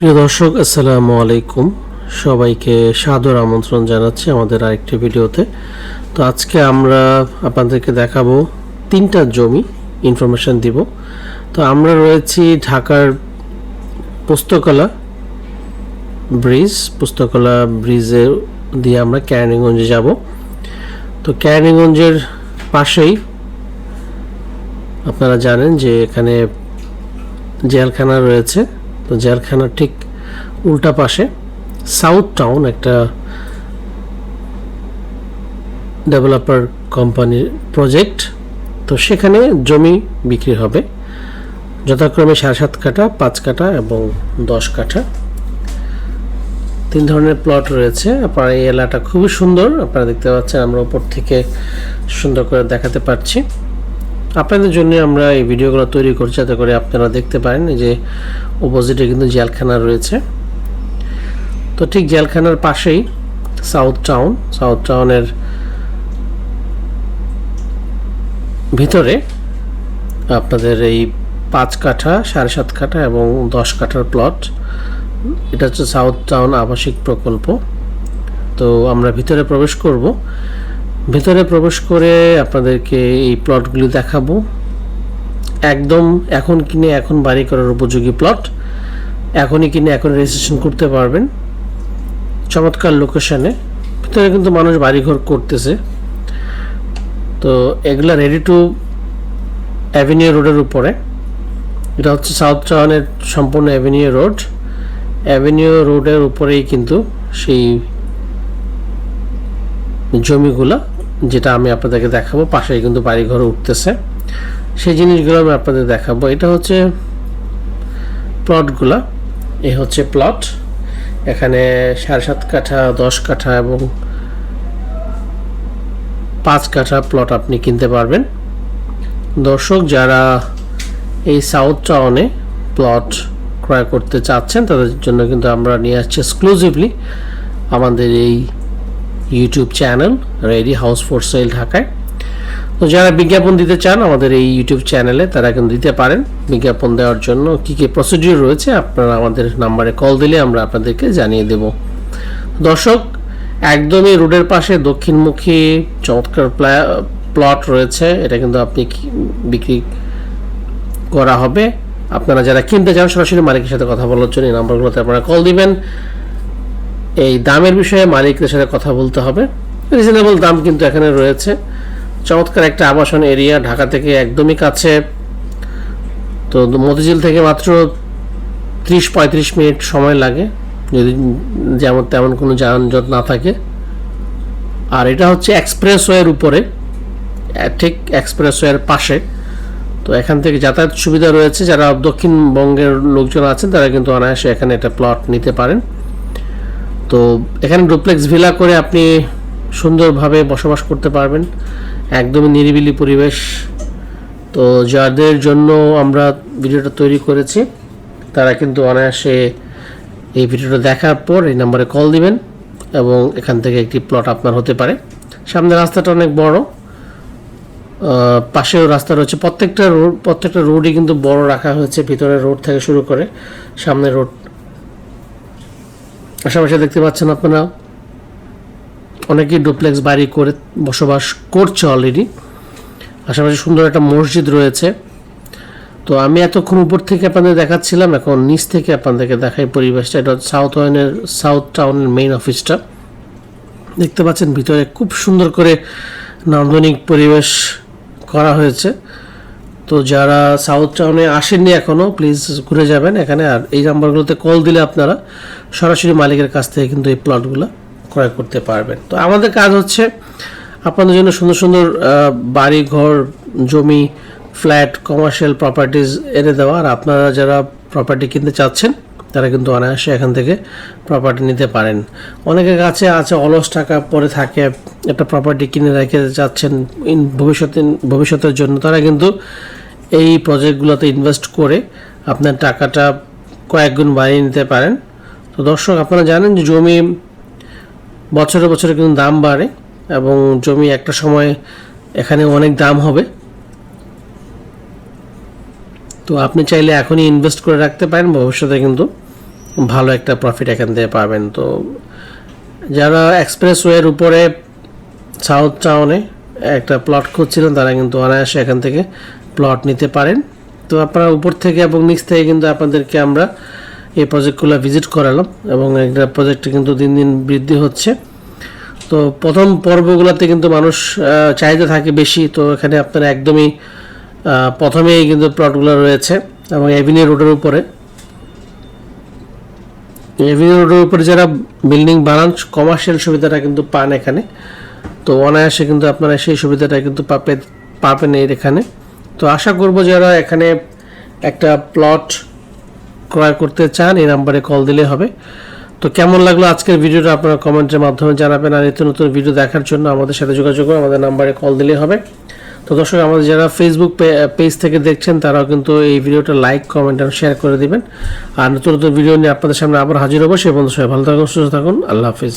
প্রিয় দর্শক, আসসালামু আলাইকুম। সবাইকে সাদর আমন্ত্রণ জানাচ্ছি আমাদের আরেকটি ভিডিওতে। তো আজকে আমরা আপনাদেরকে দেখাবো তিনটা জমি ইনফরমেশন দিব। তো আমরা রয়েছি ঢাকার পুস্তকলা ব্রিজ, পুস্তকলা ব্রিজে দিয়ে আমরা ক্যানিগঞ্জে যাব। তো ক্যানিগঞ্জের পাশেই আপনারা জানেন যে এখানে জেলখানা রয়েছে। তো জেলখানার ঠিক উল্টা পাশে সাউথ টাউন একটা ডেভেলপার কোম্পানির প্রজেক্ট। তো সেখানে জমি বিক্রি হবে। যথাক্রমে সাড়ে সাত কাঠা, পাঁচ কাঠা এবং দশ কাঠা। তিন ধরনের প্লট রয়েছে। আপনার এই এলাকাটা খুবই সুন্দর। আপনারা দেখতে পাচ্ছেন আমরা উপর থেকে সুন্দর করে দেখাতে পারছি। আপনাদের জন্য আমরা এই ভিডিওগুলো তৈরি করছি, যাতে করে আপনারা দেখতে পারেন যে অপোজিটে কিন্তু জেলখানা রয়েছে। তো ঠিক জেলখানার পাশেই সাউথ টাউন সাউথ টাউনের ভিতরে আপনাদের এই পাঁচ কাঠা, সাড়ে সাত কাঠা এবং দশ কাঠার প্লট এটা হচ্ছে সাউথ টাউন আবাসিক প্রকল্প। তো আমরা ভিতরে প্রবেশ করব। ভিতরে প্রবেশ করে আপনাদেরকে এই প্লটগুলি দেখাবো। একদম এখন কিনে এখন বাড়ি করার উপযোগী প্লট এখনই কিনে এখন রেজিস্ট্রেশন করতে পারবেন। চমৎকার লোকেশনে ভিতরে কিন্তু মানুষ বাড়িঘর করতেছে। তো এগুলা রেডি টু অ্যাভিনিউ রোডের উপরে। এটা হচ্ছে সাউথ টাউনের সম্পূর্ণ অ্যাভিনিউ রোড অ্যাভিনিউ রোডের উপরেই কিন্তু সেই জমিগুলা যেটা আমি আপনাদেরকে দেখাবো, পাশেই কিন্তু বাড়িঘর উঠতেছে। সেই জিনিসগুলো আমি আপনাদের দেখাবো। এটা হচ্ছে প্লটগুলা। এ হচ্ছে প্লট। এখানে সাড়ে সাত কাঠা, দশ কাঠা এবং পাঁচ কাঠা প্লট আপনি কিনতে পারবেন। দর্শক, যারা এই সাউথ টাউনে প্লট ক্রয় করতে চাচ্ছেন, তাদের জন্য কিন্তু আমরা নিয়ে আসছি এক্সক্লুসিভলি আমাদের এই YouTube channel ready house for sale ঢাকায় তো যারা বিজ্ঞাপন দিতে চান, আমাদের এই ইউটিউব চ্যানেলে তারা কিন্তু দিতে পারেন। বিজ্ঞাপন দেওয়ার জন্য কী কী প্রসিডিউর রয়েছে, আপনারা আমাদের নাম্বারে কল দিলে আমরা আপনাদেরকে জানিয়ে দেব। দর্শক, একদমই রোডের পাশে দক্ষিণমুখী চমৎকার প্লট রয়েছে। এটা কিন্তু আপনি বিক্রি করা হবে। আপনারা যারা কিনতে চান, সরাসরি মালিকের সাথে কথা বলার জন্য এই নাম্বারগুলোতে আপনারা কল দিবেন। এই দামের বিষয়ে মালিকদের সাথে কথা বলতে হবে। রিজনেবল দাম কিন্তু এখানে রয়েছে। চমৎকার একটা আবাসন এরিয়া ঢাকা থেকে একদমই কাছে। তো মতিঝিল থেকে মাত্র ত্রিশ পঁয়ত্রিশ মিনিট সময় লাগে। যদি যেমন তেমন কোনো যানজট না থাকে। আর এটা হচ্ছে এক্সপ্রেসওয়ের উপরে। ঠিক এক্সপ্রেসওয়ের পাশে। তো এখান থেকে যাতায়াত সুবিধা রয়েছে। যারা দক্ষিণবঙ্গের লোকজন আছেন, তারা কিন্তু অনায়াসে এখানে একটা প্লট নিতে পারেন। তো এখানে ডুপ্লেক্স ভিলা করে আপনি সুন্দরভাবে বসবাস করতে পারবেন। একদমই নিরিবিলি পরিবেশ। তো যাদের জন্য আমরা ভিডিওটা তৈরি করেছি, তারা কিন্তু অনায়াসে এই ভিডিওটা দেখার পর এই নাম্বারে কল দিবেন এবং এখান থেকে একটি প্লট আপনার হতে পারে। সামনে রাস্তাটা অনেক বড়। পাশেও রাস্তা রয়েছে। প্রত্যেকটা রোড, প্রত্যেকটা রোডই কিন্তু বড় রাখা হয়েছে, ভিতরে রোড থেকে শুরু করে সামনে রোড আশেপাশে দেখতে পাচ্ছেন আপনারা, অনেকেই ডুপ্লেক্স বাড়ি করে বসবাস করছে অলরেডি আশেপাশে সুন্দর একটা মসজিদ রয়েছে। তো আমি এতক্ষণ উপর থেকে আপনাদের দেখাচ্ছিলাম, এখন নিচ থেকে আপনাদেরকে দেখাই পরিবেশটা। এটা সাউথ ওয়ানের সাউথ টাউনের মেইন অফিসটা দেখতে পাচ্ছেন ভিতরে খুব সুন্দর করে নান্দনিক পরিবেশ করা হয়েছে। তো যারা সাউথ টাউনে আসেননি এখনও প্লিজ ঘুরে যাবেন এখানে। আর এই নাম্বারগুলোতে কল দিলে আপনারা সরাসরি মালিকের কাছ থেকে কিন্তু এই প্লটগুলো ক্রয় করতে পারবেন। তো আমাদের কাজ হচ্ছে আপনাদের জন্য সুন্দর সুন্দর বাড়ি ঘর জমি ফ্ল্যাট কমার্শিয়াল প্রপার্টিজ এনে দেওয়া। আর আপনারা যারা প্রপার্টি কিনতে চাচ্ছেন, তারা কিন্তু অনায়াসে এখান থেকে প্রপার্টি নিতে পারেন। অনেকের কাছে আছে অলস টাকা পরে থাকে, একটা প্রপার্টি কিনে রেখে যাচ্ছেন ইন ভবিষ্যতে, ভবিষ্যতের জন্য। তারা কিন্তু এই প্রজেক্টগুলোতে ইনভেস্ট করে আপনার টাকাটা কয়েক গুণ বাড়িয়ে নিতে পারেন। তো দর্শক, আপনারা জানেন যে জমি বছরে বছরে কিন্তু দাম বাড়ে এবং জমি একটা সময় এখানে অনেক দাম হবে। তো আপনি চাইলে এখনই ইনভেস্ট করে রাখতে পারেন, ভবিষ্যতে কিন্তু ভালো একটা প্রফিট এখান থেকে পাবেন। তো যারা এক্সপ্রেসওয়ের উপরে সাউথ টাউনে একটা প্লট খুঁজছিলেন, তারা কিন্তু অনায়াসে এখান থেকে প্লট নিতে পারেন। তো আপনারা উপর থেকে এবং নিচ থেকে কিন্তু আপনাদেরকে আমরা এই প্রজেক্টগুলো ভিজিট করালাম এবং একটা প্রজেক্টে কিন্তু দিন দিন বৃদ্ধি হচ্ছে। তো প্রথম পর্বগুলোতে কিন্তু মানুষ চাহিদা থাকে বেশি। তো এখানে আপনারা একদমই প্রথমেই কিন্তু প্লটগুলো রয়েছে এবং এভিনিউ রোডের উপরে। এভিনিউ রোডের উপরে যারা বিল্ডিং বানান কমার্শিয়াল সুবিধাটা কিন্তু পান এখানে। তো অনায়াসে কিন্তু আপনারা সেই সুবিধাটা কিন্তু পাবে পাবেন এর এখানে। তো আশা করব যারা এখানে একটা প্লট ক্রয় করতে চান, এই নাম্বারে কল দিলে হবে। তো কেমন লাগল আজকের ভিডিওটা আপনারা কমেন্টের মাধ্যমে জানাবেন, আর নিত্য নতুন ভিডিও দেখার জন্য আমাদের সাথে যোগাযোগ করুন, আমাদের নাম্বারে কল দিলে হবে। তো দর্শক, আমাদের যারা ফেসবুক পেজ থেকে দেখছেন, তারাও কিন্তু এই ভিডিওটা লাইক কমেন্ট এবং শেয়ার করে দিবেন। আর নতুন নতুন ভিডিও নিয়ে আপনাদের সামনে আবার হাজির হব। সে বন্ধু সবাই ভালো থাকুন, সুস্থ থাকুন। আল্লাহ হাফিজ।